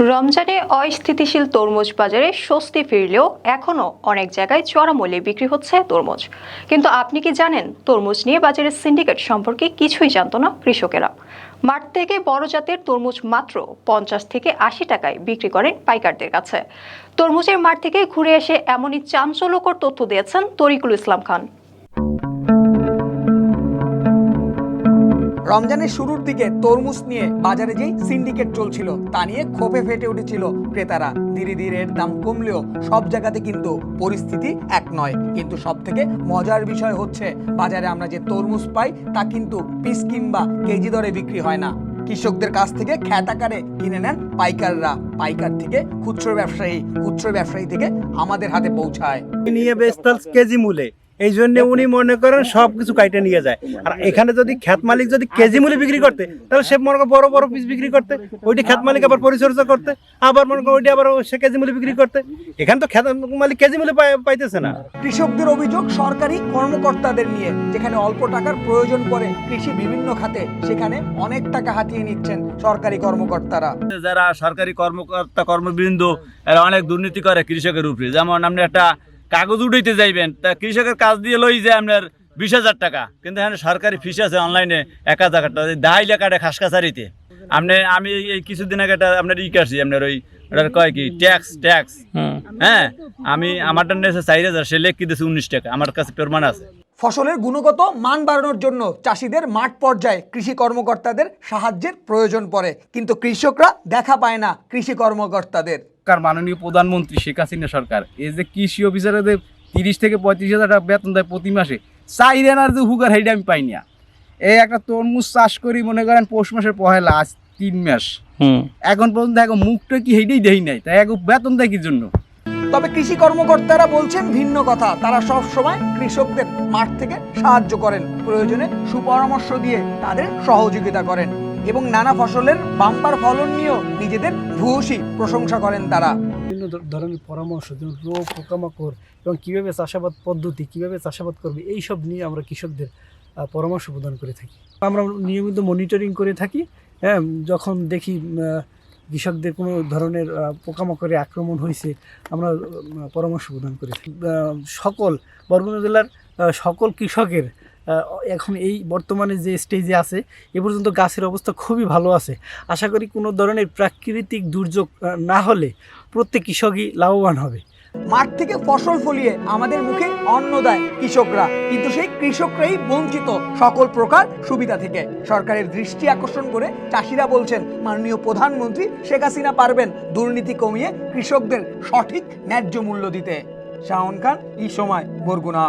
রমজানে অস্থিতিশীল তরমুজ বাজারে স্বস্তি ফিরলেও এখনও অনেক জায়গায় চড়া মূল্যে বিক্রি হচ্ছে তরমুজ। কিন্তু আপনি কি জানেন, তরমুজ নিয়ে বাজারের সিন্ডিকেট সম্পর্কে কিছুই জানত না কৃষকেরা? মাঠ থেকে বড় জাতের তরমুজ মাত্র পঞ্চাশ থেকে আশি টাকায় বিক্রি করেন পাইকারদের কাছে। তরমুজের মাঠ থেকে ঘুরে এসে এমনই চাঞ্চল্যকর তথ্য দিয়েছেন তরিকুল ইসলাম খান। রমজানের শুরুর দিকে তরমুজ নিয়ে বাজারে যেই সিন্ডিকেট চলছিল, তা নিয়ে ক্ষোভে ফেটে উঠেছিল ক্রেতারা। ধীরে ধীরে এর দাম কমলেও সব জায়গাতে কিন্তু পরিস্থিতি এক নয়। কিন্তু সব থেকে মজার বিষয় হচ্ছে, বাজারে আমরা যে তরমুজ পাই, তা কিন্তু পিস কিংবা কেজি দরে বিক্রি হয় না। কৃষকদের কাছ থেকে খ্যাতাকারে কিনে নেন পাইকাররা। পাইকার থেকে খুচরো ব্যবসায়ী খুচরো ব্যবসায়ী থেকে আমাদের হাতে পৌঁছায়। নিয়ে বেচতাল কেজি মূলে। এই জন্য উনি মনে করেন সব কিছু কাইটে নিয়ে যায়। আর এখানে যদি খ্যাত মালিক যদি কেজি মূলে বিক্রি করতে তাহলে সে মনে করেন বড় বড় পিস বিক্রি করতে ওইটি খ্যাত মালিক আবার পরিচর্যা করতে আবার মনে করেন ওইটি আবার সে কেজি মূলে বিক্রি করতে। এখানে তো খ্যাত মালিক কেজি মূলে পাই- পাইতেছে না। কৃষকদের অভিযোগ সরকারি কর্মকর্তাদের নিয়ে যেখানে অল্প টাকার প্রয়োজন পড়ে কৃষি বিভিন্ন খাতে সেখানে অনেক টাকা হাতিয়ে নিচ্ছেন সরকারি কর্মকর্তারা। যারা সরকারি কর্মকর্তা কর্মবৃন্দ এরা অনেক দুর্নীতি করে কৃষকের উপরে। যেমন আপনি একটা কাগজ উঠাইতে যাইবেন তা কৃষকের কাজ দিয়ে লই যে আপনার বিশ হাজার টাকা। কিন্তু এখানে সরকারি ফিস আছে অনলাইনে এক হাজার টাকা। দায় লেখাটা খাস কাছারিতে। আপনি আমি এই- কিছুদিন আগে একটা আপনার ই কাটছি আপনার ওই ওটার কয় কি ট্যাক্স ট্যাক্স হ্যাঁ আমি আমারটা নিয়েছে চার হাজার সে লেখ দিতেছে উনিশ টাকা। আমার কাছে প্রমাণ আছে। ফসলের গুণগত মান বাড়ানোর জন্য চাষিদের মাঠ পর্যায়ে কৃষি কর্মকর্তাদের সাহায্যের প্রয়োজন পড়ে। কিন্তু কৃষকরা দেখা পায় না কৃষি কর্মকর্তাদের। সরকার মাননীয় প্রধানমন্ত্রী শেখ হাসিনা সরকার এই যে কৃষি অফিসারদের তিরিশ থেকে পঁয়ত্রিশ হাজার টাকা বেতন দেয় প্রতি মাসে চাইরেনার যে হুগার হেডে আমি পাই না। এই একটা তরমুজ চাষ করি মনে করেন পৌষ মাসের পহেলা আজ তিন মাস। এখন পর্যন্ত এখন মুখটা কি হেডেই দেই নাই তাই এখন বেতন দেয় কি জন্য? তবে কৃষি কর্মকর্তারা বলছেন ভিন্ন কথা তারা সব সময় কৃষকদের মাঠ থেকে সাহায্য করেন প্রয়োজনে সুপরামর্শ দিয়ে তাদের সহযোগিতা করেন। এবং নানা ফসলের বাম্পার ফলন নিয়েও নিজেদের ভূয়সী প্রশংসা করেন তারা। বিভিন্ন ধরনের পরামর্শ, যেমন রোগ, পোকামাকড় এবং কীভাবে চাষাবাদ পদ্ধতি, কীভাবে চাষাবাদ করবে এই সব নিয়ে আমরা কৃষকদের পরামর্শ প্রদান করে থাকি। আমরা নিয়মিত মনিটরিং করে থাকি হ্যাঁ যখন দেখি কৃষকদের কোনো ধরনের পোকামাকড়ে আক্রমণ হয়েছে, আমরা পরামর্শ প্রদান করে থাকি। সকল বরগুনা জেলার সকল কৃষকের এখন এই বর্তমানে যে স্টেজে আছে, এ পর্যন্ত গাছের অবস্থা খুবই ভালো আছে। আশা করি কোনো ধরনের প্রাকৃতিক দুর্যোগ না হলে প্রত্যেক কৃষকই লাভবান হবে। মাঠ থেকে ফসল ফলিয়ে আমাদের মুখে অন্ন দেয় কৃষকরা। কিন্তু সেই কৃষকরাই বঞ্চিত সকল প্রকার সুবিধা থেকে। সরকারের দৃষ্টি আকর্ষণ করে চাষিরা বলছেন, মাননীয় প্রধানমন্ত্রী শেখ হাসিনা পারবেন দুর্নীতি কমিয়ে কৃষকদের সঠিক ন্যায্য মূল্য দিতে। শাহন খান এই সময়, বরগুনা।